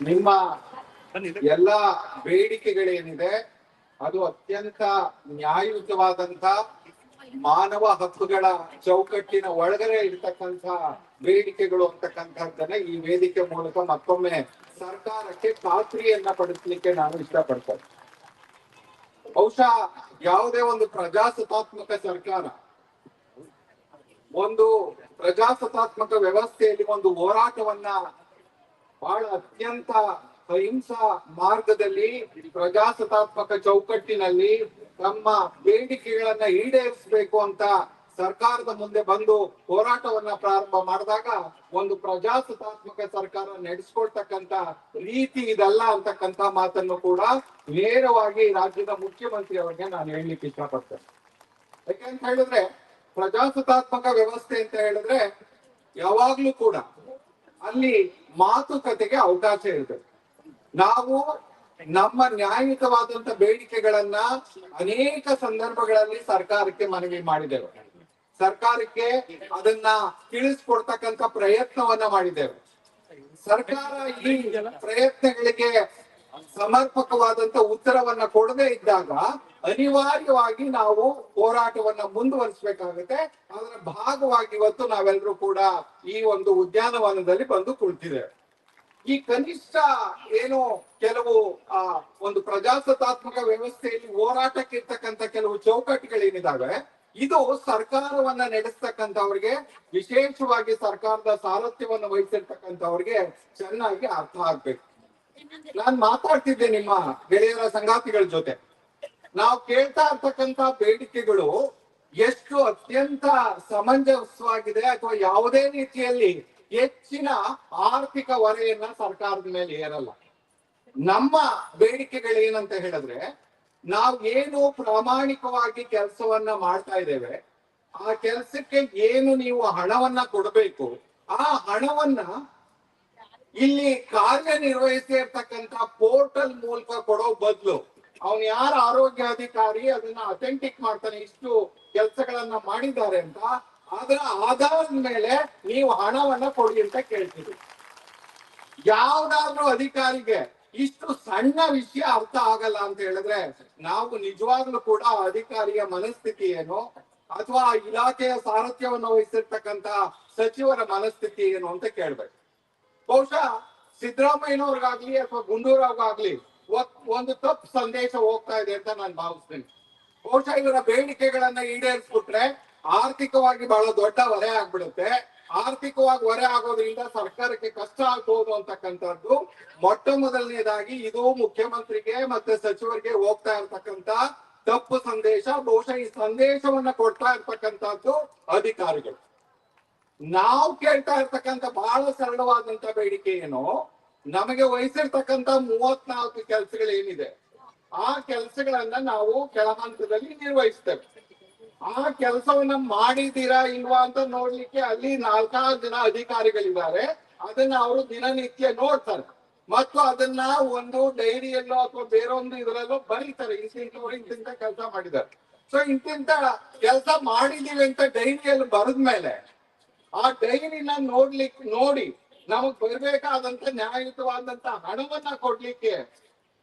ನಿಮ್ಮ ಎಲ್ಲ ಬೇಡಿಕೆಗಳೇನಿದೆ ಅದು ಅತ್ಯಂತ ನ್ಯಾಯಯುತವಾದಂತ ಮಾನವ ಹಕ್ಕುಗಳ ಚೌಕಟ್ಟಿನ ಒಳಗಡೆ ಇರ್ತಕ್ಕಂಥ ಬೇಡಿಕೆಗಳು ಅಂತಕ್ಕಂಥದ್ದನ್ನ ಈ ವೇದಿಕೆ ಮೂಲಕ ಮತ್ತೊಮ್ಮೆ ಸರ್ಕಾರಕ್ಕೆ ಖಾತ್ರಿಯನ್ನ ಪಡಿಸ್ಲಿಕ್ಕೆ ನಾನು ಇಷ್ಟಪಡ್ತೇನೆ. ಬಹುಶಃ ಯಾವುದೇ ಒಂದು ಪ್ರಜಾಸತ್ತಾತ್ಮಕ ಸರ್ಕಾರ ಒಂದು ಪ್ರಜಾಸತ್ತಾತ್ಮಕ ವ್ಯವಸ್ಥೆಯಲ್ಲಿ ಒಂದು ಹೋರಾಟವನ್ನ ಬಹಳ ಅತ್ಯಂತ ಅಹಿಂಸಾ ಮಾರ್ಗದಲ್ಲಿ ಪ್ರಜಾಸತ್ತಾತ್ಮಕ ಚೌಕಟ್ಟಿನಲ್ಲಿ ತಮ್ಮ ಬೇಡಿಕೆಗಳನ್ನ ಈಡೇರಿಸಬೇಕು ಅಂತ ಸರ್ಕಾರದ ಮುಂದೆ ಬಂದು ಹೋರಾಟವನ್ನ ಪ್ರಾರಂಭ ಮಾಡಿದಾಗ ಒಂದು ಪ್ರಜಾಸತ್ತಾತ್ಮಕ ಸರ್ಕಾರ ನಡೆಸ್ಕೊಳ್ತಕ್ಕಂತ ರೀತಿ ಇದಲ್ಲ ಅಂತಕ್ಕಂತ ಮಾತನ್ನು ಕೂಡ ನೇರವಾಗಿ ರಾಜ್ಯದ ಮುಖ್ಯಮಂತ್ರಿ ಅವರಿಗೆ ನಾನು ಹೇಳಲಿಕ್ಕೆ ಇಷ್ಟಪಡ್ತೇನೆ. ಯಾಕೆಂತ ಹೇಳಿದ್ರೆ ಪ್ರಜಾಸತ್ತಾತ್ಮಕ ವ್ಯವಸ್ಥೆ ಅಂತ ಹೇಳಿದ್ರೆ ಯಾವಾಗ್ಲೂ ಕೂಡ ಅಲ್ಲಿ ಮಾತುಕತೆಗೆ ಅವಕಾಶ ಇರಬೇಕು ನಾವು ನಮ್ಮ ನ್ಯಾಯಯುತವಾದಂತ ಬೇಡಿಕೆಗಳನ್ನ ಅನೇಕ ಸಂದರ್ಭಗಳಲ್ಲಿ ಸರ್ಕಾರಕ್ಕೆ ಮನವಿ ಮಾಡಿದೆವು. ಸರ್ಕಾರಕ್ಕೆ ಅದನ್ನ ತಿಳಿಸ್ಕೊಡ್ತಕ್ಕಂತ ಪ್ರಯತ್ನವನ್ನ ಮಾಡಿದೆವು. ಸರ್ಕಾರ ಈ ಪ್ರಯತ್ನಗಳಿಗೆ ಸಮರ್ಪಕವಾದಂತ ಉತ್ತರವನ್ನ ಕೊಡದೇ ಇದ್ದಾಗ ಅನಿವಾರ್ಯವಾಗಿ ನಾವು ಹೋರಾಟವನ್ನ ಮುಂದುವರಿಸಬೇಕಾಗುತ್ತೆ. ಅದರ ಭಾಗವಾಗಿ ಇವತ್ತು ನಾವೆಲ್ಲರೂ ಕೂಡ ಈ ಒಂದು ಉದ್ಯಾನವನದಲ್ಲಿ ಬಂದು ಕುಳಿತಿದ್ದೇವೆ. ಈ ಕನಿಷ್ಠ ಏನು ಕೆಲವು, ಆ, ಒಂದು ಪ್ರಜಾಸತ್ತಾತ್ಮಕ ವ್ಯವಸ್ಥೆಯಲ್ಲಿ ಹೋರಾಟಕ್ಕಿರ್ತಕ್ಕಂತ ಕೆಲವು ಚೌಕಟ್ಟುಗಳೇನಿದಾವೆ, ಇದು ಸರ್ಕಾರವನ್ನ ನಡೆಸ್ತಕ್ಕಂಥವ್ರಿಗೆ, ವಿಶೇಷವಾಗಿ ಸರ್ಕಾರದ ಸಾರಥ್ಯವನ್ನು ವಹಿಸಿರ್ತಕ್ಕಂಥವ್ರಿಗೆ ಚೆನ್ನಾಗಿ ಅರ್ಥ ಆಗ್ಬೇಕು. ನಾನ್ ಮಾತಾಡ್ತಿದ್ದೆ ನಿಮ್ಮ ಗೆಳೆಯರ ಸಂಗಾತಿಗಳ ಜೊತೆ. ನಾವು ಕೇಳ್ತಾ ಇರ್ತಕ್ಕಂತ ಬೇಡಿಕೆಗಳು ಎಷ್ಟು ಅತ್ಯಂತ ಸಮಂಜಸವಾಗಿದೆ ಅಥವಾ ಯಾವುದೇ ರೀತಿಯಲ್ಲಿ ಹೆಚ್ಚಿನ ಆರ್ಥಿಕ ಹೊರೆಯನ್ನ ಸರ್ಕಾರದ ಮೇಲೆ ಏರಲ್ಲ ನಮ್ಮ ಬೇಡಿಕೆಗಳೇನಂತ ಹೇಳಿದ್ರೆ, ನಾವು ಏನು ಪ್ರಾಮಾಣಿಕವಾಗಿ ಕೆಲಸವನ್ನ ಮಾಡ್ತಾ ಇದ್ದೇವೆ, ಆ ಕೆಲಸಕ್ಕೆ ಏನು ನೀವು ಹಣವನ್ನ ಕೊಡಬೇಕು, ಆ ಹಣವನ್ನ ಇಲ್ಲಿ ಕಾರ್ಯನಿರ್ವಹಿಸಿ ಇರ್ತಕ್ಕಂತ ಪೋರ್ಟಲ್ ಮೂಲಕ ಕೊಡೋ ಬದಲು ಅವನು ಯಾರ ಆರೋಗ್ಯಾಧಿಕಾರಿ ಅದನ್ನ ಅಥೆಂಟಿಕ್ ಮಾಡ್ತಾನೆ, ಇಷ್ಟು ಕೆಲಸಗಳನ್ನ ಮಾಡಿದ್ದಾರೆ ಅಂತ ಅದರ ಆಧಾರದ ಮೇಲೆ ನೀವು ಹಣವನ್ನ ಕೊಡಿ ಅಂತ ಕೇಳ್ತೀವಿ. ಯಾವ್ದಾದ್ರೂ ಅಧಿಕಾರಿಗೆ ಇಷ್ಟು ಸಣ್ಣ ವಿಷಯ ಅರ್ಥ ಆಗಲ್ಲ ಅಂತ ಹೇಳಿದ್ರೆ, ನಾವು ನಿಜವಾಗ್ಲೂ ಕೂಡ ಅಧಿಕಾರಿಯ ಮನಸ್ಥಿತಿ ಏನು, ಅಥವಾ ಇಲಾಖೆಯ ಸಾರಥ್ಯವನ್ನು ವಹಿಸಿರ್ತಕ್ಕಂತ ಸಚಿವರ ಮನಸ್ಥಿತಿ ಏನು ಅಂತ ಕೇಳ್ಬೇಕು. ಬಹುಶಃ ಸಿದ್ದರಾಮಯ್ಯನವ್ರಿಗಾಗ್ಲಿ ಅಥವಾ ಗುಂಡೂರಾವ್ಗಾಗ್ಲಿ ಒಂದು ತಪ್ಪು ಸಂದೇಶ ಹೋಗ್ತಾ ಇದೆ ಅಂತ ನಾನು ಭಾವಿಸ್ತೀನಿ. ಬಹುಶಃ ಇವರ ಬೇಡಿಕೆಗಳನ್ನ ಈಡೇರಿಸ್ಬಿಟ್ರೆ ಆರ್ಥಿಕವಾಗಿ ಬಹಳ ದೊಡ್ಡ ಹೊರೆ ಆಗ್ಬಿಡುತ್ತೆ. ಆರ್ಥಿಕವಾಗಿ ಹೊರೆ ಆಗೋದ್ರಿಂದ ಸರ್ಕಾರಕ್ಕೆ ಕಷ್ಟ ಆಗ್ಬೋದು ಅಂತಕ್ಕಂಥದ್ದು. ಮೊಟ್ಟ ಮೊದಲನೇದಾಗಿ ಇದು ಮುಖ್ಯಮಂತ್ರಿಗೆ ಮತ್ತೆ ಸಚಿವರಿಗೆ ಹೋಗ್ತಾ ಇರ್ತಕ್ಕಂತ ತಪ್ಪು ಸಂದೇಶ, ಬಹುಶಃ ಈ ಸಂದೇಶವನ್ನ ಕೊಡ್ತಾ ಇರ್ತಕ್ಕಂಥದ್ದು ಅಧಿಕಾರಿಗಳು. ನಾವು ಕೇಳ್ತಾ ಇರ್ತಕ್ಕಂಥ ಬಹಳ ಸರಳವಾದಂತ ಬೇಡಿಕೆ ಏನು? ನಮಗೆ ವಹಿಸಿರ್ತಕ್ಕಂತ ಮೂವತ್ನಾಲ್ಕು ಕೆಲಸಗಳೇನಿದೆ, ಆ ಕೆಲಸಗಳನ್ನ ನಾವು ಕೆಳಹಂತದಲ್ಲಿ ನಿರ್ವಹಿಸ್ತೇವೆ. ಆ ಕೆಲಸವನ್ನ ಮಾಡಿದೀರಾ ಇಲ್ವಾ ಅಂತ ನೋಡ್ಲಿಕ್ಕೆ ಅಲ್ಲಿ ನಾಲ್ಕಾರು ಜನ ಅಧಿಕಾರಿಗಳಿದ್ದಾರೆ. ಅದನ್ನ ಅವರು ದಿನನಿತ್ಯ ನೋಡ್ತಾರೆ. ಮತ್ತು ಅದನ್ನ ಒಂದು ಡೈರಿಯಲ್ಲೋ ಅಥವಾ ಬೇರೊಂದು ಇದರಲ್ಲೋ ಬರೀತಾರೆ. ಇಂತಿಂತವ್ರು ಇಂತಿಂತ ಕೆಲಸ ಮಾಡಿದ್ದಾರೆ. ಸೊ ಇಂತಿಂತ ಕೆಲಸ ಮಾಡಿದೀವಿ ಅಂತ ಡೈರಿಯಲ್ಲಿ ಬರೆದ್ಮೇಲೆ ಆ ಡೈರಿನ ನೋಡ್ಲಿಕ್ಕೆ ನೋಡಿ ನಮಗ್ ಬರ್ಬೇಕಾದಂತ ನ್ಯಾಯಯುತವಾದಂತ ಹಣವನ್ನ ಕೊಡ್ಲಿಕ್ಕೆ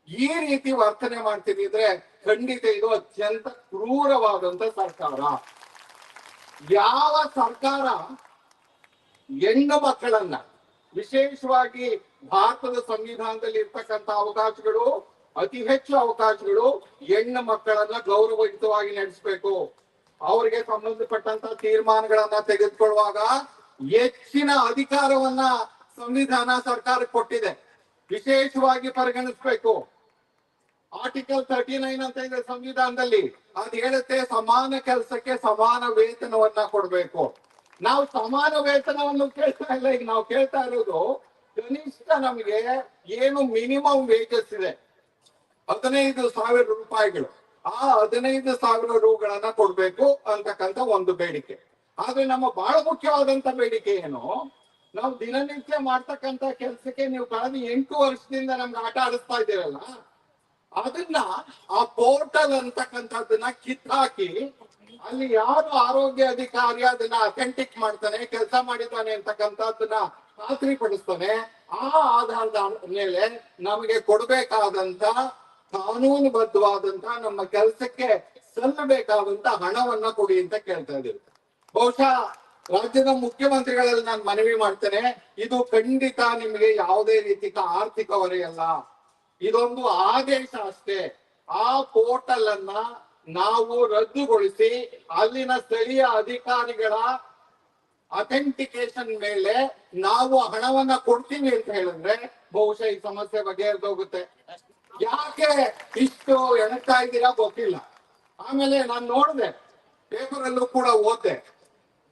ಈ ರೀತಿ ವರ್ತನೆ ಮಾಡ್ತೀನಿ ಇದ್ರೆ ಖಂಡಿತ ಇದು ಅತ್ಯಂತ ಕ್ರೂರವಾದಂತ ಸರ್ಕಾರ. ಯಾವ ಸರ್ಕಾರ ಹೆಣ್ಣು ಮಕ್ಕಳನ್ನ ವಿಶೇಷವಾಗಿ ಭಾರತದ ಸಂವಿಧಾನದಲ್ಲಿ ಇರ್ತಕ್ಕಂತ ಅವಕಾಶಗಳು, ಅತಿ ಹೆಚ್ಚು ಅವಕಾಶಗಳು ಹೆಣ್ಣು ಮಕ್ಕಳನ್ನ ಗೌರವಯುತವಾಗಿ ನಡೆಸಬೇಕು. ಅವರಿಗೆ ಸಂಬಂಧಪಟ್ಟಂತ ತೀರ್ಮಾನಗಳನ್ನ ತೆಗೆದುಕೊಳ್ಳುವಾಗ ಹೆಚ್ಚಿನ ಅಧಿಕಾರವನ್ನ ಸಂವಿಧಾನ ಸರ್ಕಾರ ಕೊಟ್ಟಿದೆ. ವಿಶೇಷವಾಗಿ ಪರಿಗಣಿಸಬೇಕು. ಆರ್ಟಿಕಲ್ ತರ್ಟಿ ನೈನ್ ಅಂತ ಇದೆ ಸಂವಿಧಾನದಲ್ಲಿ. ಅದ್ ಹೇಳುತ್ತೆ ಸಮಾನ ಕೆಲಸಕ್ಕೆ ಸಮಾನ ವೇತನವನ್ನ ಕೊಡ್ಬೇಕು. ನಾವು ಸಮಾನ ವೇತನವನ್ನು ಕೇಳ್ತಾ ಇಲ್ಲ. ಈಗ ನಾವು ಕೇಳ್ತಾ ಇರೋದು ಕನಿಷ್ಠ ನಮಗೆ ಏನು ಮಿನಿಮಮ್ ವೇಜಸ್ ಇದೆ. ಹದಿನೈದು ಸಾವಿರ ರೂಪಾಯಿಗಳು. ಆ ಹದಿನೈದು ಸಾವಿರ ರೂಗಳನ್ನ ಕೊಡ್ಬೇಕು ಅಂತಕ್ಕಂತ ಒಂದು ಬೇಡಿಕೆ. ಆದ್ರೆ ನಮ್ಮ ಬಹಳ ಮುಖ್ಯವಾದಂತ ಬೇಡಿಕೆ ಏನು? ನಾವು ದಿನನಿತ್ಯ ಮಾಡ್ತಕ್ಕಂತ ಕೆಲಸಕ್ಕೆ ನೀವು ಕಳೆದ ಎಂಟು ವರ್ಷದಿಂದ ನಮ್ಗೆ ಆಟ ಆಡಿಸ್ತಾ ಇದ್ದೀರಲ್ಲ, ಅದನ್ನ ಆ ಪೋರ್ಟಲ್ ಅಂತಕ್ಕಂಥದ್ದನ್ನ ಕಿತ್ತಾಕಿ ಅಲ್ಲಿ ಯಾರು ಆರೋಗ್ಯ ಅಧಿಕಾರಿ ಅದನ್ನ ಅಥೆಂಟಿಕ್ ಮಾಡ್ತಾನೆ, ಕೆಲಸ ಮಾಡಿದ್ದಾನೆ ಅಂತಕ್ಕಂಥದ್ದನ್ನ ಖಾತ್ರಿ ಪಡಿಸ್ತಾನೆ ಆ ಆಧಾರದ ಮೇಲೆ ನಮಗೆ ಕೊಡಬೇಕಾದಂತ ಕಾನೂನುಬದ್ಧವಾದಂತ ನಮ್ಮ ಕೆಲಸಕ್ಕೆ ಸಲ್ಲಬೇಕಾದಂತ ಹಣವನ್ನ ಕೊಡಿ ಅಂತ ಕೇಳ್ತಾ ಇದ್ದೀವಿ. ಬಹುಶಃ ರಾಜ್ಯದ ಮುಖ್ಯಮಂತ್ರಿಗಳಲ್ಲಿ ನಾನು ಮನವಿ ಮಾಡ್ತೇನೆ. ಇದು ಖಂಡಿತ ನಿಮಗೆ ಯಾವುದೇ ರೀತಿಯ ಆರ್ಥಿಕ ಹೊರೆಯಲ್ಲ. ಇದೊಂದು ಆದೇಶ ಅಷ್ಟೇ. ಆ ಪೋರ್ಟಲ್ ಅನ್ನ ನಾವು ರದ್ದುಗೊಳಿಸಿ ಅಲ್ಲಿನ ಸ್ಥಳೀಯ ಅಧಿಕಾರಿಗಳ ಅಥೆಂಟಿಕೇಶನ್ ಮೇಲೆ ನಾವು ಹಣವನ್ನ ಕೊಡ್ತೀವಿ ಅಂತ ಹೇಳಿದ್ರೆ ಬಹುಶಃ ಈ ಸಮಸ್ಯೆ ಬಗೆಹರಿದೋಗುತ್ತೆ. ಯಾಕೆ ಇಷ್ಟು ಎಣಗ್ತಾ ಇದ್ದೀರಾ ಗೊತ್ತಿಲ್ಲ. ಆಮೇಲೆ ನಾನು ನೋಡಿದೆ ಪೇಪರ್ ಅಲ್ಲೂ ಕೂಡ ಓದ್ದೆ.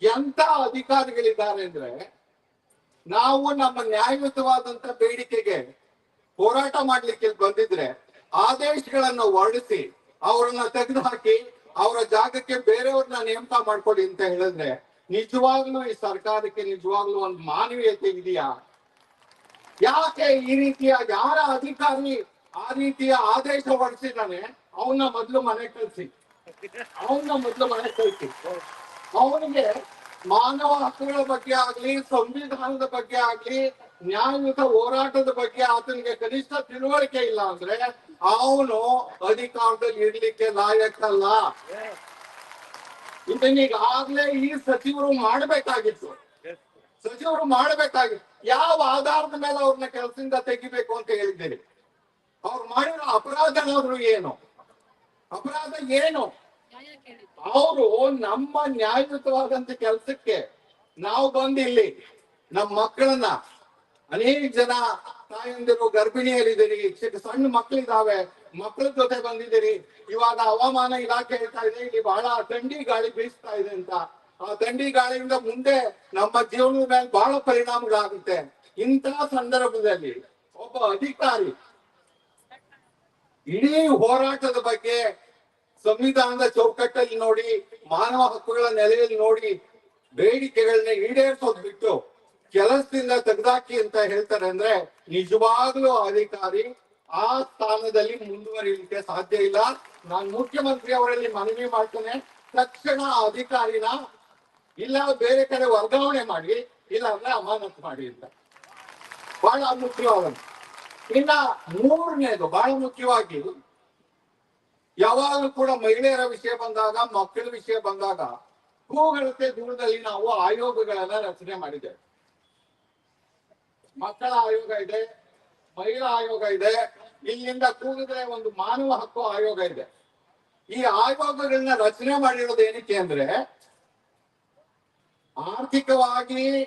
ಎಂತ ಅಧಿಕಾರಿಗಳಿದ್ದಾರೆ ಅಂದ್ರೆ ನಾವು ನಮ್ಮ ನ್ಯಾಯಯುತವಾದಂತ ಬೇಡಿಕೆಗೆ ಹೋರಾಟ ಮಾಡ್ಲಿಕ್ಕೆ ಬಂದಿದ್ರೆ ಆದೇಶಗಳನ್ನು ಹೊರಡಿಸಿ ಅವರನ್ನ ತೆಗೆದುಹಾಕಿ ಅವರ ಜಾಗಕ್ಕೆ ಬೇರೆಯವ್ರನ್ನ ನೇಮಕ ಮಾಡ್ಕೊಡಿ ಅಂತ ಹೇಳಿದ್ರೆ ನಿಜವಾಗ್ಲೂ ಈ ಸರ್ಕಾರಕ್ಕೆ ನಿಜವಾಗ್ಲೂ ಒಂದು ಮಾನವೀಯತೆ ಇದೆಯಾ? ಯಾಕೆ ಈ ರೀತಿಯ ಯಾರ ಅಧಿಕಾರಿ ಆ ರೀತಿಯ ಆದೇಶ ಹೊರಡಿಸಿದಾನೆ ಅವನ್ನ ಮೊದ್ಲು ಮನೆ ಕಳಿಸಿ. ಅವನ್ನ ಮೊದ್ಲು ಮನೆ ಕಳಿಸಿ. ಅವನಿಗೆ ಮಾನವ ಹಕ್ಕುಗಳ ಬಗ್ಗೆ ಆಗ್ಲಿ ಸಂವಿಧಾನದ ಬಗ್ಗೆ ಆಗ್ಲಿ ನ್ಯಾಯಯುತ ಹೋರಾಟದ ಬಗ್ಗೆ ಆತನಿಗೆ ಕನಿಷ್ಠ ತಿಳುವಳಿಕೆ ಇಲ್ಲ ಅಂದ್ರೆ ಅವನು ಅಧಿಕಾರದಲ್ಲಿ ಇರ್ಲಿಕ್ಕೆ ಲಾಯಕ್ಕಲ್ಲ ಇದನ್ನೀಗಾಗ್ಲೇ ಈ ಸಚಿವರು ಮಾಡ್ಬೇಕಾಗಿತ್ತು. ಸಚಿವರು ಮಾಡಬೇಕಾಗಿತ್ತು. ಯಾವ ಆಧಾರದ ಮೇಲೆ ಅವ್ರನ್ನ ಕೆಲಸದಿಂದ ತೆಗಿಬೇಕು ಅಂತ ಹೇಳಿದ್ದೀರಿ ಅವ್ರು ಮಾಡಿರೋ ಅಪರಾಧ ಏನು? ಅಪರಾಧ ಏನು? ಅವರು ನಮ್ಮ ನ್ಯಾಯಯುತವಾದಂತ ಕೆಲಸಕ್ಕೆ ನಾವು ಬಂದು ಇಲ್ಲಿ ನಮ್ಮ ಮಕ್ಕಳನ್ನ ಅನೇಕ ಜನ ತಾಯಂದಿರು ಚಿಕ್ಕ ಸಣ್ಣ ಮಕ್ಕಳಿದಾವೆ ಮಕ್ಕಳ ಜೊತೆ ಬಂದಿದ್ದೀರಿ. ಇವಾಗ ಹವಾಮಾನ ಇಲಾಖೆ ಹೇಳ್ತಾ ಇದೆ, ಇಲ್ಲಿ ಬಹಳ ಥಂಡಿ ಗಾಳಿ ಬೀಸ್ತಾ ಇದೆ ಅಂತ. ಆ ಥಂಡಿ ಗಾಳಿಯಿಂದ ಮುಂದೆ ನಮ್ಮ ಜೀವನದ ಮೇಲೆ ಬಹಳ ಪರಿಣಾಮಗಳಾಗುತ್ತೆ. ಇಂತಹ ಸಂದರ್ಭದಲ್ಲಿ ಒಬ್ಬ ಅಧಿಕಾರಿ ಇಡೀ ಹೋರಾಟದ ಬಗ್ಗೆ ಸಂವಿಧಾನದ ಚೌಕಟ್ಟಲ್ಲಿ ನೋಡಿ, ಮಾನವ ಹಕ್ಕುಗಳ ನೆಲೆಯಲ್ಲಿ ನೋಡಿ ಬೇಡಿಕೆಗಳನ್ನ ಈಡೇರಿಸೋದ್ ಬಿಟ್ಟು ಕೆಲಸದಿಂದ ತೆಗೆದಾಕಿ ಅಂತ ಹೇಳ್ತಾರೆ ಅಂದ್ರೆ ನಿಜವಾಗ್ಲೂ ಅಧಿಕಾರಿ ಆ ಸ್ಥಾನದಲ್ಲಿ ಮುಂದುವರಿಯಲಿಕ್ಕೆ ಸಾಧ್ಯ ಇಲ್ಲ. ನಾನು ಮುಖ್ಯಮಂತ್ರಿ ಅವರಲ್ಲಿ ಮನವಿ ಮಾಡ್ತೇನೆ. ತಕ್ಷಣ ಅಧಿಕಾರಿನ ಇಲ್ಲ, ಬೇರೆ ಕಡೆ ವರ್ಗಾವಣೆ ಮಾಡಿ ಇಲ್ಲ ಅಂದ್ರೆ ಅಮಾನತು ಮಾಡಿ ಅಂತ. ಬಹಳ ಮುಖ್ಯವಾದ ಇನ್ನ ಮೂರನೇದು, ಬಹಳ ಮುಖ್ಯವಾಗಿ ಯಾವಾಗಲೂ ಕೂಡ ಮಹಿಳೆಯರ ವಿಷಯ ಬಂದಾಗ, ಮಕ್ಕಳ ವಿಷಯ ಬಂದಾಗ ಕೂಗಳತೆ ದೂರದಲ್ಲಿ ನಾವು ಆಯೋಗಗಳನ್ನ ರಚನೆ ಮಾಡಿದ್ದೇವೆ. ಮಕ್ಕಳ ಆಯೋಗ ಇದೆ, ಮಹಿಳಾ ಆಯೋಗ ಇದೆ, ಇಲ್ಲಿಂದ ಕೂಗಿದ್ರೆ ಒಂದು ಮಾನವ ಹಕ್ಕು ಆಯೋಗ ಇದೆ. ಈ ಆಯೋಗಗಳನ್ನ ರಚನೆ ಮಾಡಿರೋದು ಏನಕ್ಕೆ ಅಂದ್ರೆ, ಆರ್ಥಿಕವಾಗಿ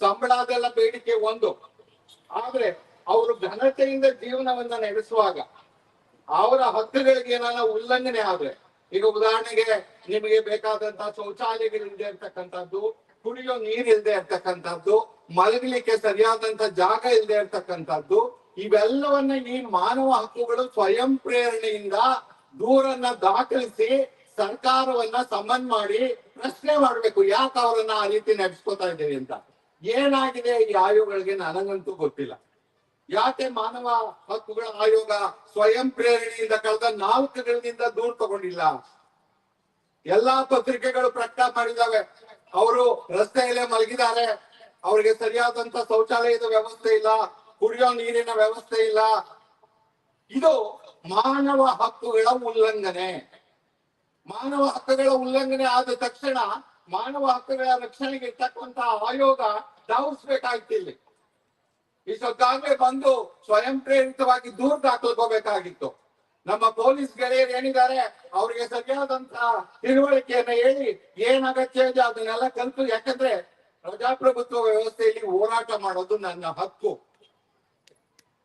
ಸಂಬಳದೆಲ್ಲ ಬೇಡಿಕೆ ಒಂದು. ಆದ್ರೆ ಅವರು ಘನತೆಯಿಂದ ಜೀವನವನ್ನ ನಡೆಸುವಾಗ ಅವರ ಹಕ್ಕುಗಳಿಗೆ ಏನಾರ ಉಲ್ಲಂಘನೆ ಆದ್ರೆ. ಈಗ ಉದಾಹರಣೆಗೆ ನಿಮಗೆ ಬೇಕಾದಂತಹ ಶೌಚಾಲಯಗಳಿಲ್ಲದೆ ಇರ್ತಕ್ಕಂಥದ್ದು, ಕುಡಿಯೋ ನೀರ್ ಇಲ್ಲದೆ ಇರ್ತಕ್ಕಂಥದ್ದು, ಮಲಗಲಿಕ್ಕೆ ಸರಿಯಾದಂತ ಜಾಗ ಇಲ್ಲದೆ ಇರ್ತಕ್ಕಂಥದ್ದು, ಇವೆಲ್ಲವನ್ನ ಈ ಮಾನವ ಹಕ್ಕುಗಳು ಸ್ವಯಂ ಪ್ರೇರಣೆಯಿಂದ ದೂರನ್ನ ದಾಖಲಿಸಿ ಸರ್ಕಾರವನ್ನ ಸಮನ್ ಮಾಡಿ ಪ್ರಶ್ನೆ ಮಾಡ್ಬೇಕು, ಯಾಕೆ ಅವರನ್ನ ಆ ರೀತಿ ನಡೆಸ್ಕೊತಾ ಇದ್ದೀವಿ ಅಂತ. ಏನಾಗಿದೆ ಈ ಆಯೋಗಗಳಿಗೆ ನನಗಂತೂ ಗೊತ್ತಿಲ್ಲ. ಯಾಕೆ ಮಾನವ ಹಕ್ಕುಗಳ ಆಯೋಗ ಸ್ವಯಂ ಪ್ರೇರಣೆಯಿಂದ ಕಳೆದ ನಾಲ್ಕು ದಿನದಿಂದ ದೂರ ತಗೊಂಡಿಲ್ಲ? ಎಲ್ಲಾ ಪತ್ರಿಕೆಗಳು ಪ್ರಕಟ ಮಾಡಿದಾವೆ ಅವರು ರಸ್ತೆಯಲ್ಲೇ ಮಲಗಿದ್ದಾರೆ. ಅವ್ರಿಗೆ ಸರಿಯಾದಂತ ಶೌಚಾಲಯದ ವ್ಯವಸ್ಥೆ ಇಲ್ಲ, ಕುಡಿಯೋ ನೀರಿನ ವ್ಯವಸ್ಥೆ ಇಲ್ಲ. ಇದು ಮಾನವ ಹಕ್ಕುಗಳ ಉಲ್ಲಂಘನೆ. ಮಾನವ ಹಕ್ಕುಗಳ ಉಲ್ಲಂಘನೆ ಆದ ತಕ್ಷಣ ಮಾನವ ಹಕ್ಕುಗಳ ರಕ್ಷಣೆಗೆ ಇರ್ತಕ್ಕಂತಹ ಆಯೋಗ ಧಾವಿಸ್ಬೇಕಾಗಿತ್ತು ಇಲ್ಲಿ. ಇಷ್ಟೊತ್ತಾಗ್ಲೇ ಬಂದು ಸ್ವಯಂ ಪ್ರೇರಿತವಾಗಿ ದೂರ ದಾಖಲ್ಕೋಬೇಕಾಗಿತ್ತು. ನಮ್ಮ ಪೊಲೀಸ್ ಗೆಳೆಯರು ಏನಿದ್ದಾರೆ, ಅವ್ರಿಗೆ ಸರಿಯಾದಂತಹ ತಿಳುವಳಿಕೆಯನ್ನ ಹೇಳಿ ಏನ್ ಅಗತ್ಯ ಇದೆ ಅದನ್ನೆಲ್ಲ ಕಲ್ತು. ಯಾಕಂದ್ರೆ ಪ್ರಜಾಪ್ರಭುತ್ವ ವ್ಯವಸ್ಥೆಯಲ್ಲಿ ಹೋರಾಟ ಮಾಡೋದು ನನ್ನ ಹಕ್ಕು.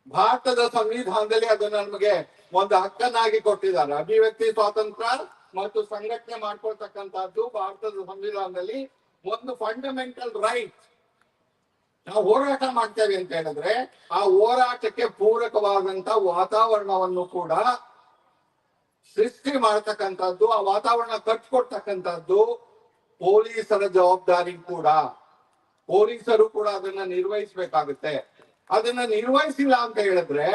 ಭಾರತದ ಸಂವಿಧಾನದಲ್ಲಿ ಅದು ನಮಗೆ ಒಂದು ಹಕ್ಕನ್ನಾಗಿ ಕೊಟ್ಟಿದ್ದಾರೆ. ಅಭಿವ್ಯಕ್ತಿ, ಸ್ವಾತಂತ್ರ್ಯ ಮತ್ತು ಸಂಘಟನೆ ಮಾಡ್ಕೊಳ್ತಕ್ಕಂತಹದ್ದು ಭಾರತದ ಸಂವಿಧಾನದಲ್ಲಿ ಒಂದು ಫಂಡಮೆಂಟಲ್ ರೈಟ್ ನಾವು ಹೋರಾಟ ಮಾಡ್ತೇವೆ ಅಂತ ಹೇಳಿದ್ರೆ ಆ ಹೋರಾಟಕ್ಕೆ ಪೂರಕವಾದಂತ ವಾತಾವರಣವನ್ನು ಕೂಡ ಸೃಷ್ಟಿ ಮಾಡತಕ್ಕಂಥದ್ದು, ಆ ವಾತಾವರಣ ಕಟ್ಕೊಡ್ತಕ್ಕಂಥದ್ದು ಪೊಲೀಸರ ಜವಾಬ್ದಾರಿ ಕೂಡ. ಪೊಲೀಸರು ಕೂಡ ಅದನ್ನ ನಿರ್ವಹಿಸಬೇಕಾಗುತ್ತೆ. ಅದನ್ನ ನಿರ್ವಹಿಸಿಲ್ಲ ಅಂತ ಹೇಳಿದ್ರೆ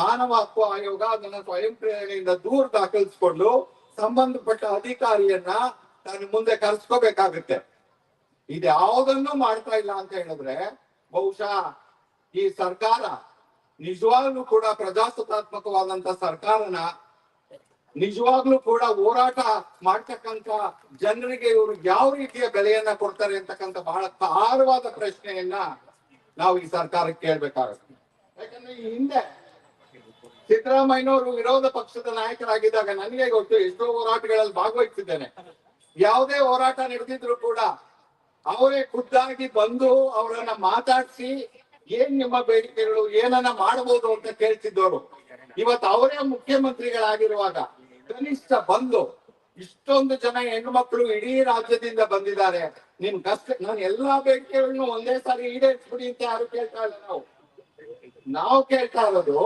ಮಾನವ ಹಕ್ಕು ಆಯೋಗ ಅದನ್ನ ಸ್ವಯಂ ಪ್ರೇರಣೆಯಿಂದ ದೂರ ದಾಖಲಿಸಿಕೊಂಡು ಸಂಬಂಧಪಟ್ಟ ಅಧಿಕಾರಿಯನ್ನ ತನ್ನ ಮುಂದೆ ಕರೆಸ್ಕೋಬೇಕಾಗುತ್ತೆ. ಇದ್ಯಾವುದನ್ನು ಮಾಡ್ತಾ ಇಲ್ಲ ಅಂತ ಹೇಳಿದ್ರೆ ಬಹುಶಃ ಈ ಸರ್ಕಾರ ನಿಜವಾಗ್ಲೂ ಕೂಡ ಪ್ರಜಾಸತ್ತಾತ್ಮಕವಾದಂತ ಸರ್ಕಾರನ ನಿಜವಾಗ್ಲೂ ಕೂಡ ಹೋರಾಟ ಮಾಡ್ತಕ್ಕಂತ ಜನರಿಗೆ ಇವರು ಯಾವ ರೀತಿಯ ಬೆಲೆಯನ್ನ ಕೊಡ್ತಾರೆ ಅಂತಕ್ಕಂಥ ಬಹಳ ತಾರವಾದ ಪ್ರಶ್ನೆಯನ್ನ ನಾವು ಈ ಸರ್ಕಾರಕ್ಕೆ ಕೇಳ್ಬೇಕಾಗುತ್ತೆ. ಯಾಕಂದ್ರೆ ಈ ಹಿಂದೆ ಸಿದ್ದರಾಮಯ್ಯನವರು ವಿರೋಧ ಪಕ್ಷದ ನಾಯಕರಾಗಿದ್ದಾಗ ನನಗೆ ಗೊತ್ತು ಎಷ್ಟೋ ಹೋರಾಟಗಳಲ್ಲಿ ಭಾಗವಹಿಸಿದ್ದೇನೆ. ಯಾವುದೇ ಹೋರಾಟ ನಡೆದಿದ್ರು ಕೂಡ ಅವರೇ ಖುದ್ದಾಗಿ ಬಂದು ಅವರನ್ನ ಮಾತಾಡಿಸಿ ಏನ್ ನಿಮ್ಮ ಬೇಡಿಕೆಗಳು, ಏನನ್ನ ಮಾಡಬಹುದು ಅಂತ ಕೇಳ್ತಿದ್ದವರು. ಇವತ್ತು ಅವರೇ ಮುಖ್ಯಮಂತ್ರಿಗಳಾಗಿರುವಾಗ ಕನಿಷ್ಠ ಬಂದು ಇಷ್ಟೊಂದು ಜನ ಹೆಣ್ಮಕ್ಳು ಇಡೀ ರಾಜ್ಯದಿಂದ ಬಂದಿದ್ದಾರೆ. ನಿಮ್ ಕಷ್ಟ, ನಾನು ಎಲ್ಲಾ ಬೇಡಿಕೆಗಳನ್ನು ಒಂದೇ ಸಾರಿ ಈಡೇರಿಸ್ಬಿಡಿ ಅಂತ ಯಾರು ಕೇಳ್ತಾ ಇಲ್ಲ ನಾವು. ನಾವು ಕೇಳ್ತಾ ಇರೋದು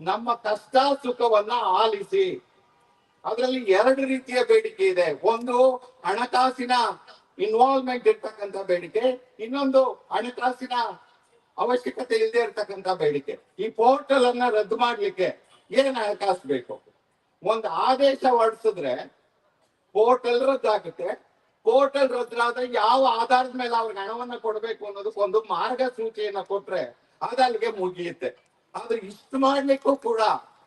ನಮ್ಮ ಕಷ್ಟ, ಸುಖವನ್ನ ಆಲಿಸಿ. ಅದರಲ್ಲಿ ಎರಡು ರೀತಿಯ ಬೇಡಿಕೆ ಇದೆ. ಒಂದು ಹಣಕಾಸಿನ ಇನ್ವಾಲ್ವ್ಮೆಂಟ್ ಇರ್ತಕ್ಕಂಥ ಬೇಡಿಕೆ, ಇನ್ನೊಂದು ಹಣಕಾಸಿನ ಅವಶ್ಯಕತೆ ಇಲ್ಲದೆ ಇರ್ತಕ್ಕಂಥ ಬೇಡಿಕೆ. ಈ ಪೋರ್ಟಲ್ ಅನ್ನ ರದ್ದು ಮಾಡ್ಲಿಕ್ಕೆ ಏನ್ ಹಣಕಾಸು ಬೇಕು? ಒಂದು ಆದೇಶ ಹೊರಡಿಸಿದ್ರೆ ಪೋರ್ಟಲ್ ರದ್ದಾಗುತ್ತೆ. ಪೋರ್ಟಲ್ ರದ್ದಾದ್ರೆ ಯಾವ ಆಧಾರದ ಮೇಲೆ ಅವ್ರಿಗೆ ಹಣವನ್ನ ಕೊಡ್ಬೇಕು ಅನ್ನೋದಕ್ಕೊಂದು ಮಾರ್ಗಸೂಚಿಯನ್ನ ಕೊಟ್ರೆ ಅದಲ್ಲಿಗೆ ಮುಗಿಯುತ್ತೆ. ಆದ್ರೆ ಇಷ್ಟು ಮಾಡ್ಲಿಕ್ಕೂ ಕೂಡ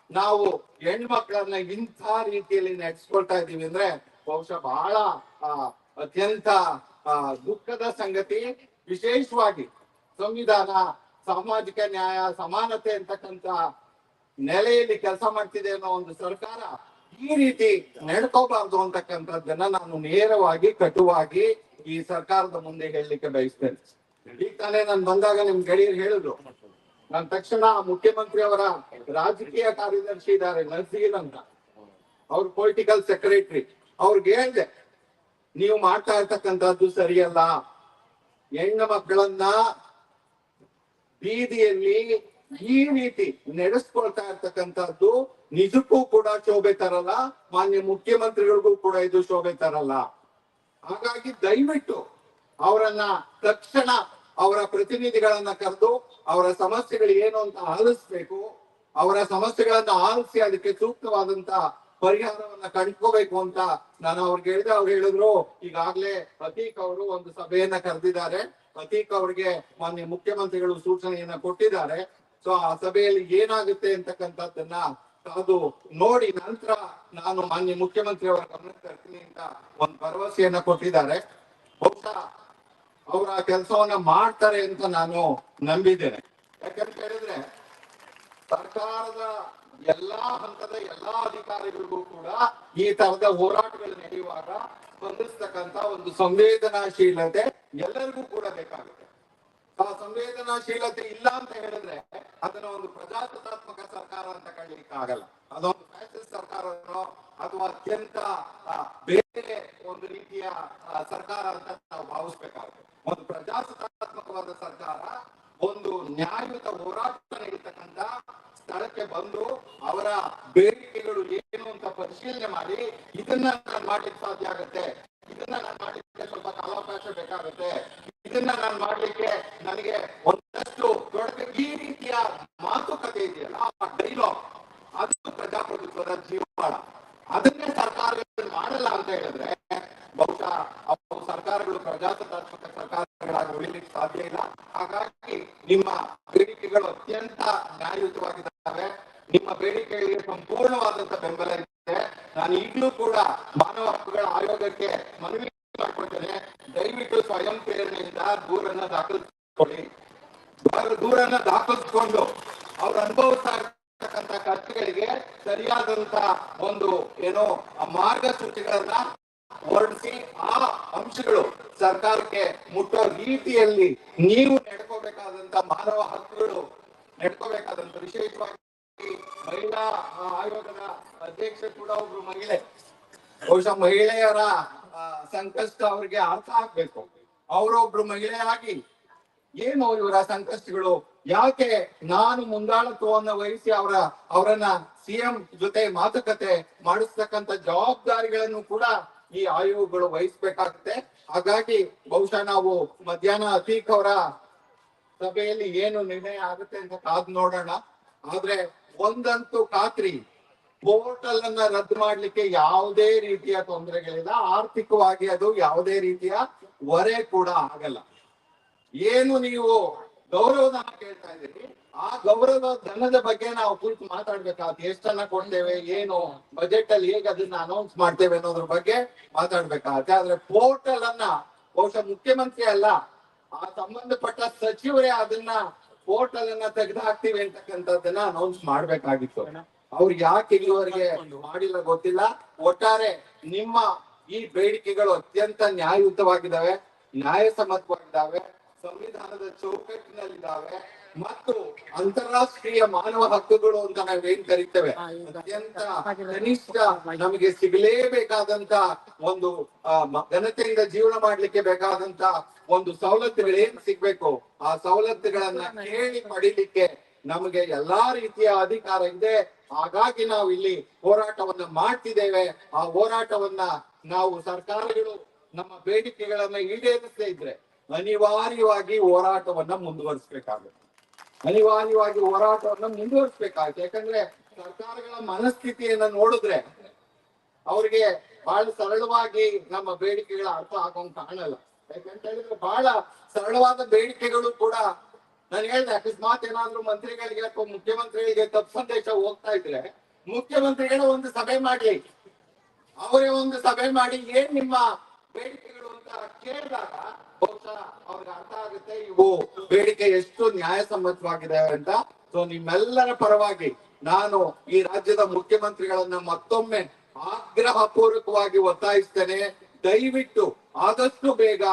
ನಾವು ಹೆಣ್ಮಕ್ಳನ್ನ ಇಂಥ ರೀತಿಯಲ್ಲಿ ನಡೆಸ್ಕೊಳ್ತಾ ಇದ್ದೀವಿ ಅಂದ್ರೆ ಬಹುಶಃ ಬಹಳ ಅತ್ಯಂತ ದುಃಖದ ಸಂಗತಿ. ವಿಶೇಷವಾಗಿ ಸಂವಿಧಾನ, ಸಾಮಾಜಿಕ ನ್ಯಾಯ, ಸಮಾನತೆ ಅಂತಕ್ಕಂತ ನೆಲೆಯಲ್ಲಿ ಕೆಲಸ ಮಾಡ್ತಿದೆ ಅನ್ನೋ ಒಂದು ಸರ್ಕಾರ ಈ ರೀತಿ ನಡ್ಕೋಬಾರ್ದು ಅಂತಕ್ಕಂಥದ್ದನ್ನ ನಾನು ನೇರವಾಗಿ, ಕಟುವಾಗಿ ಈ ಸರ್ಕಾರದ ಮುಂದೆ ಹೇಳಲಿಕ್ಕೆ ಬಯಸ್ತೇನೆ. ಈಗ ತಾನೇ ನಾನು ಬಂದಾಗ ನಿಮ್ ಗೆಳೆಯರು ಹೇಳಿದ್ರು. ನನ್ ತಕ್ಷಣ ಮುಖ್ಯಮಂತ್ರಿ ಅವರ ರಾಜಕೀಯ ಕಾರ್ಯದರ್ಶಿ ಇದ್ದಾರೆ ನಸೀರ್ ಅಂತ ಅವ್ರ ಪೊಲಿಟಿಕಲ್ ಸೆಕ್ರೆಟರಿ ಅವ್ರಿಗೆ ಹೇಳ್ದೆ ನೀವು ಮಾಡ್ತಾ ಇರ್ತಕ್ಕಂಥದ್ದು ಸರಿಯಲ್ಲ. ಹೆಣ್ಣು ಮಕ್ಕಳನ್ನ ಬೀದಿಯಲ್ಲಿ ಈ ರೀತಿ ನಡೆಸ್ಕೊಳ್ತಾ ಇರ್ತಕ್ಕಂಥದ್ದು ನಿಜಕ್ಕೂ ಕೂಡ ಶೋಭೆ ತರಲ್ಲ, ಮಾನ್ಯ ಮುಖ್ಯಮಂತ್ರಿಗಳಿಗೂ ಕೂಡ ಇದು ಶೋಭೆ ತರಲ್ಲ. ಹಾಗಾಗಿ ದಯವಿಟ್ಟು ಅವರನ್ನ ತಕ್ಷಣ ಅವರ ಪ್ರತಿನಿಧಿಗಳನ್ನ ಕರೆದು ಅವರ ಸಮಸ್ಯೆಗಳು ಏನು ಅಂತ ಆಲಿಸ್ಬೇಕು, ಅವರ ಸಮಸ್ಯೆಗಳನ್ನ ಆಲಿಸಿ ಅದಕ್ಕೆ ಸೂಕ್ತವಾದಂತ ಪರಿಹಾರವನ್ನ ಕಂಡ್ಕೋಬೇಕು ಅಂತ ನಾನು ಅವ್ರಿಗೆ ಹೇಳಿದೆ. ಅವ್ರು ಹೇಳಿದ್ರು, ಈಗಾಗ್ಲೇ ಅತೀಕ್ ಅವರು ಒಂದು ಸಭೆಯನ್ನ ಕರೆದಿದ್ದಾರೆ. ಅತೀಕ್ ಅವ್ರಿಗೆ ಮಾನ್ಯ ಮುಖ್ಯಮಂತ್ರಿಗಳು ಸೂಚನೆಯನ್ನ ಕೊಟ್ಟಿದ್ದಾರೆ. ಸೊ ಆ ಸಭೆಯಲ್ಲಿ ಏನಾಗುತ್ತೆ ಅಂತಕ್ಕಂಥದ್ದನ್ನ ಅದು ನೋಡಿ ನಂತರ ನಾನು ಮಾನ್ಯ ಮುಖ್ಯಮಂತ್ರಿ ಅವರ ಗಮನ ತರ್ತೀನಿ ಅಂತ ಒಂದು ಭರವಸೆಯನ್ನ ಕೊಟ್ಟಿದ್ದಾರೆ. ಬಹುಶಃ ಅವರ ಕೆಲಸವನ್ನ ಮಾಡ್ತಾರೆ ಅಂತ ನಾನು ನಂಬಿದ್ದೇನೆ. ಯಾಕಂತ ಹೇಳಿದ್ರೆ ಸರ್ಕಾರದ ಎಲ್ಲಾ ಹಂತದ ಎಲ್ಲಾ ಅಧಿಕಾರಿಗಳಿಗೂ ಕೂಡ ಈ ತರದ ಹೋರಾಟಗಳು ನಡೆಯುವಾಗ ಸ್ಪಂದಿಸ್ತಕ್ಕಂತ ಒಂದು ಸಂವೇದನಾಶೀಲತೆ ಎಲ್ಲರಿಗೂ ಕೂಡ ಬೇಕಾಗುತ್ತೆ. ಆ ಸಂವೇದನಾಶೀಲತೆ ಇಲ್ಲ ಅಂತ ಹೇಳಿದ್ರೆ ಅದನ್ನ ಒಂದು ಪ್ರಜಾಸತ್ತಾತ್ಮಕ ಸರ್ಕಾರ ಅಂತ ಕಳಿಲಿಕ್ಕೆ ಆಗಲ್ಲ. ಅದೊಂದು ಫ್ಯಾಸಿಸ್ಟ್ ಸರ್ಕಾರನೋ ಅಥವಾ ಅತ್ಯಂತ ಬೇರೆ ಒಂದು ರೀತಿಯ ಸರ್ಕಾರ ಅಂತ ನಾವು ಭಾವಿಸ್ಬೇಕಾಗುತ್ತೆ. ಒಂದು ಪ್ರಜಾಸತ್ತಾತ್ಮಕವಾದ ಸರ್ಕಾರ ಒಂದು ನ್ಯಾಯಯುತ ಹೋರಾಟ ನಡೀತಕ್ಕಂತ ಸ್ಥಳಕ್ಕೆ ಬಂದು ಅವರ ಬೇಡಿಕೆಗಳು ಏನು ಅಂತ ಪರಿಶೀಲನೆ ಮಾಡಿ, ಇದನ್ನ ನಾನು ಮಾಡ್ಲಿಕ್ಕೆ ಸಾಧ್ಯ ಆಗುತ್ತೆ. ಇದನ್ನ ನಾನು ಮಾಡ್ಲಿಕ್ಕೆ ಸ್ವಲ್ಪ ಕಾಲಾವಕಾಶ ಬೇಕಾಗುತ್ತೆ. ಇದನ್ನ ನಾನು ಮಾಡ್ಲಿಕ್ಕೆ ನನಗೆ ಒಂದಷ್ಟು ದೊಡ್ಡ ಈ ರೀತಿಯ ಮಾತುಕತೆ ಇದೆಯಲ್ಲ, ಆ ಡೈಲಾಗ್ ಅದು ಪ್ರಜಾಪ್ರಭುತ್ವದ ಜೀವಾಳ. ಅದನ್ನೇ ಸರ್ಕಾರಗಳು ಮಾಡಲ್ಲ ಅಂತ ಹೇಳಿದ್ರೆ, ಬಹುಶಃ ಅವು ಸರ್ಕಾರಗಳು ಪ್ರಜಾಸತ್ತಾತ್ಮಕ ಸರ್ಕಾರಗಳಾಗಿ ಉಳಿಲಿಕ್ಕೆ ಸಾಧ್ಯ ಇಲ್ಲ. ಹಾಗಾಗಿ ನಿಮ್ಮ ಬೇಡಿಕೆಗಳು ಅತ್ಯಂತ ನ್ಯಾಯಯುತವಾಗಿದ್ದಾವೆ. ನಿಮ್ಮ ಬೇಡಿಕೆಗಳಿಗೆ ಸಂಪೂರ್ಣವಾದಂತ ಬೆಂಬಲ ಇದೆ. ನಾನು ಈಗಲೂ ಕೂಡ ಮಾನವ ಹಕ್ಕುಗಳ ಆಯೋಗಕ್ಕೆ ಮನವಿ ಮಾಡ್ಕೊಳ್ತೇನೆ. ದಯವಿಟ್ಟು ಸ್ವಯಂ ಪ್ರೇರಣೆಯಿಂದ ದೂರನ್ನ ದಾಖಲಿಸಿಕೊಳ್ಳಿ. ದೂರ- ದೂರನ್ನ ದಾಖಲಿಸಿಕೊಂಡು ಅವ್ರು ಅನುಭವಿಸ್ತಾ ಖರ್ಚುಗಳಿಗೆ ಸರಿಯಾದಂತ ಒಂದು ಏನೋ ಮಾರ್ಗಸೂಚಿಗಳನ್ನ ಹೊರಡಿಸಿ ಆ ಅಂಶಗಳು ಸರ್ಕಾರಕ್ಕೆ ಮುಟ್ಟೋ ರೀತಿಯಲ್ಲಿ ನೀವು ನಡ್ಕೋಬೇಕಾದಂತ ಮಾನವ ಹಕ್ಕುಗಳು, ನಡ್ಕೋಬೇಕಾದಂತ ವಿಶೇಷವಾಗಿ ಮಹಿಳಾ ಆಯೋಗದ ಅಧ್ಯಕ್ಷ ಕೂಡ ಒಬ್ರು ಮಹಿಳೆ. ಬಹುಶಃ ಮಹಿಳೆಯರ ಸಂಕಷ್ಟ ಅವ್ರಿಗೆ ಅರ್ಥ ಆಗ್ಬೇಕು. ಅವರೊಬ್ರು ಮಹಿಳೆಯಾಗಿ ಏನು ಇವರ ಸಂಕಷ್ಟಗಳು ಯಾಕೆ ನಾನು ಮುಂದಾಳತ್ವವನ್ನು ವಹಿಸಿ ಅವರ, ಅವರನ್ನ ಸಿಎಂ ಜೊತೆ ಮಾತುಕತೆ ಮಾಡಿಸ್ತಕ್ಕಂತ ಜವಾಬ್ದಾರಿಗಳನ್ನು ಕೂಡ ಈ ಆಯೋಗಗಳು ವಹಿಸ್ಬೇಕಾಗುತ್ತೆ. ಹಾಗಾಗಿ ಬಹುಶಃ ನಾವು ಮಧ್ಯಾಹ್ನ ಅತೀಕ್ ಅವರ ಸಭೆಯಲ್ಲಿ ಏನು ನಿರ್ಣಯ ಆಗುತ್ತೆ ಅಂತ ಕಾದ್ ನೋಡೋಣ. ಆದ್ರೆ ಒಂದಂತೂ ಖಾತ್ರಿ ಪೋರ್ಟಲ್ ಅನ್ನ ರದ್ದು ಮಾಡ್ಲಿಕ್ಕೆ ಯಾವುದೇ ರೀತಿಯ ತೊಂದರೆಗಳಿಲ್ಲ. ಆರ್ಥಿಕವಾಗಿ ಅದು ಯಾವುದೇ ರೀತಿಯ ಹೊರೆ ಕೂಡ ಆಗಲ್ಲ. ಏನು ನೀವು ಗೌರವಧನ ಕೇಳ್ತಾ ಇದ್ದೀವಿ ಆ ಗೌರವ ಧನದ ಬಗ್ಗೆ ನಾವು ಕುರಿತು ಮಾತಾಡ್ಬೇಕಾಗುತ್ತೆ ಎಷ್ಟನ್ನ ಕೊಡ್ತೇವೆ ಏನು ಬಜೆಟ್ ಅಲ್ಲಿ ಹೇಗೆ ಅದನ್ನ ಅನೌನ್ಸ್ ಮಾಡ್ತೇವೆ ಅನ್ನೋದ್ರ ಬಗ್ಗೆ ಮಾತಾಡ್ಬೇಕಾಗತ್ತೆ ಆದ್ರೆ ಪೋರ್ಟಲ್ ಅನ್ನ, ಬಹುಶಃ ಮುಖ್ಯಮಂತ್ರಿ ಅಲ್ಲ, ಆ ಸಂಬಂಧಪಟ್ಟ ಸಚಿವರೇ ಅದನ್ನ ಪೋರ್ಟಲ್ ಅನ್ನ ತೆಗೆದು ಹಾಕ್ತಿವಿ ಅಂತಕ್ಕಂಥದ್ದನ್ನ ಅನೌನ್ಸ್ ಮಾಡ್ಬೇಕಾಗಿತ್ತು. ಅವ್ರು ಯಾಕೆ ಇಲ್ಲಿವರೆಗೆ ಮಾಡಿಲ್ಲ ಗೊತ್ತಿಲ್ಲ. ಒಟ್ಟಾರೆ ನಿಮ್ಮ ಈ ಬೇಡಿಕೆಗಳು ಅತ್ಯಂತ ನ್ಯಾಯಯುತವಾಗಿದ್ದಾವೆ, ನ್ಯಾಯಸಮ್ಮತವಾಗಿದ್ದಾವೆ. ಸಂವಿಧಾನದ ಚೌಕಟ್ಟಿನಲ್ಲಿದ್ದಾವೆ ಮತ್ತು ಅಂತಾರಾಷ್ಟ್ರೀಯ ಮಾನವ ಹಕ್ಕುಗಳು ಅಂತ ನಾವೇನ್ ಕರಿತೇವೆ. ಅತ್ಯಂತ ಕನಿಷ್ಠ ನಮಗೆ ಸಿಗಲೇಬೇಕಾದಂತ ಒಂದು ಘನತೆಯಿಂದ ಜೀವನ ಮಾಡ್ಲಿಕ್ಕೆ ಬೇಕಾದಂತ ಒಂದು ಸವಲತ್ತುಗಳು ಏನ್ ಸಿಗ್ಬೇಕು. ಆ ಸವಲತ್ತುಗಳನ್ನ ಕೇಳಿ ಪಡಿಲಿಕ್ಕೆ ನಮಗೆ ಎಲ್ಲಾ ರೀತಿಯ ಅಧಿಕಾರ ಇದೆ. ಹಾಗಾಗಿ ನಾವು ಇಲ್ಲಿ ಹೋರಾಟವನ್ನ ಮಾಡ್ತಿದ್ದೇವೆ. ಆ ಹೋರಾಟವನ್ನ ನಾವು ಸರ್ಕಾರಗಳು ನಮ್ಮ ಬೇಡಿಕೆಗಳನ್ನ ಈಡೇರಿಸದೇ ಇದ್ರೆ ಅನಿವಾರ್ಯವಾಗಿ ಹೋರಾಟವನ್ನ ಮುಂದುವರಿಸಬೇಕಾಗುತ್ತೆ. ಅನಿವಾರ್ಯವಾಗಿ ಹೋರಾಟವನ್ನ ಮುಂದುವರಿಸಬೇಕಾಗುತ್ತೆ. ಯಾಕಂದ್ರೆ ಸರ್ಕಾರಗಳ ಮನಸ್ಥಿತಿಯನ್ನ ನೋಡಿದ್ರೆ ಅವ್ರಿಗೆ ಬಹಳ ಸರಳವಾಗಿ ನಮ್ಮ ಬೇಡಿಕೆಗಳ ಅರ್ಥ ಆಗೋಂಗ್ ಕಾಣಲ್ಲ. ಯಾಕಂತ ಹೇಳಿದ್ರೆ ಬಹಳ ಸರಳವಾದ ಬೇಡಿಕೆಗಳು ಕೂಡ ನಾನು ಹೇಳ್ದೆ, ಅಕಸ್ಮಾತ್ ಏನಾದ್ರು ಮಂತ್ರಿಗಳಿಗೆ ಅಥವಾ ಮುಖ್ಯಮಂತ್ರಿಗಳಿಗೆ ತಪ್ಪು ಸಂದೇಶ ಹೋಗ್ತಾ ಇದ್ರೆ ಮುಖ್ಯಮಂತ್ರಿಗಳು ಒಂದು ಸಭೆ ಮಾಡಿ, ಅವರೇ ಒಂದು ಸಭೆ ಮಾಡಿ ಏನ್ ನಿಮ್ಮ ಬೇಡಿಕೆಗಳು ಅಂತ ಕೇಳಿದಾಗ ಬಹುಶಃ ಅವ್ರಿಗೆ ಅರ್ಥ ಆಗುತ್ತೆ, ಇವು ಬೇಡಿಕೆ ಎಷ್ಟು ನ್ಯಾಯಸಮ್ಮತವಾಗಿದೆ ಅಂತ. ಸೊ ನಿಮ್ಮೆಲ್ಲರ ಪರವಾಗಿ ನಾನು ಈ ರಾಜ್ಯದ ಮುಖ್ಯಮಂತ್ರಿಗಳನ್ನ ಮತ್ತೊಮ್ಮೆ ಆಗ್ರಹ ಪೂರ್ವಕವಾಗಿ ಒತ್ತಾಯಿಸ್ತೇನೆ. ದಯವಿಟ್ಟು ಆದಷ್ಟು ಬೇಗ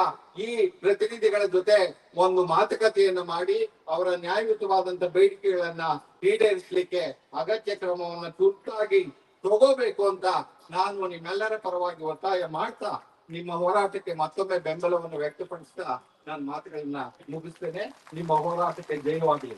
ಈ ಪ್ರತಿನಿಧಿಗಳ ಜೊತೆ ಒಂದು ಮಾತುಕತೆಯನ್ನು ಮಾಡಿ, ಅವರ ನ್ಯಾಯಯುತವಾದಂತ ಬೇಡಿಕೆಗಳನ್ನ ಈಡೇರಿಸಲಿಕ್ಕೆ ಅಗತ್ಯ ಕ್ರಮವನ್ನ ತುರ್ತಾಗಿ ತಗೋಬೇಕು ಅಂತ ನಾನು ನಿಮ್ಮೆಲ್ಲರ ಪರವಾಗಿ ಒತ್ತಾಯ ಮಾಡ್ತಾ ನಿಮ್ಮ ಹೋರಾಟಕ್ಕೆ ಮತ್ತೊಮ್ಮೆ ಬೆಂಬಲವನ್ನು ವ್ಯಕ್ತಪಡಿಸ್ತಾ ನಾನು ಮಾತುಗಳನ್ನ ಮುಗಿಸ್ತೇನೆ. ನಿಮ್ಮ ಹೋರಾಟಕ್ಕೆ ಜಯವಾಗಲಿ.